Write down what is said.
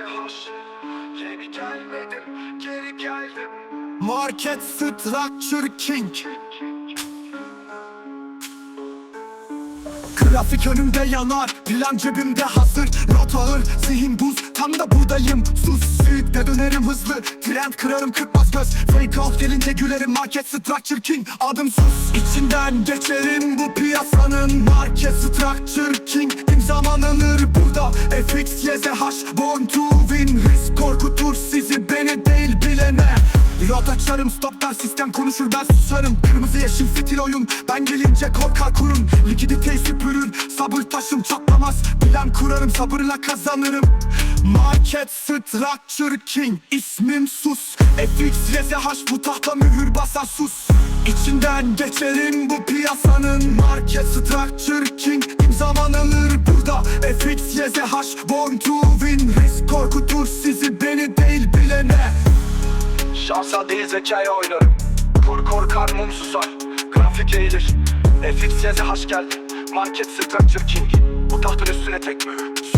hoş Yeni gelmedim geri geldim. Market Structure King. Grafik önümde yanar, plan cebimde hazır. Not ağır, zihin buz, tam da buradayım. Sus, süyükte dönerim hızlı. Trend kırarım kırpmaz göz. Fake out gelince gülerim. Market Structure King Adım sus, içinden geçerim bu piyasanın. Market Structure King anılır FX Prefix YZH Born to win. Risk korkutur sizi beni değil bilene. Pilot açarım stoplar sistem konuşur ben susarım. Kırmızı yeşil fitil oyun ben gelince korkar kurun. Likiditeyi süpürür sabır taşım çatlamaz. Plan kurarım sabırla kazanırım. Market Structure King ismim sus. FX YZH bu tahta mühür basar sus. İçinden geçerim bu piyasanın. Market Structure King imzaman alır F3 YZH born to win. Risk korkutur sizi beni değil bilene. Şansa değil zekaya oynarım. Kur korkar mum susar. Grafik eğilir. FX YZH geldi. Market structure king Bu tahtın üstüne tek mühür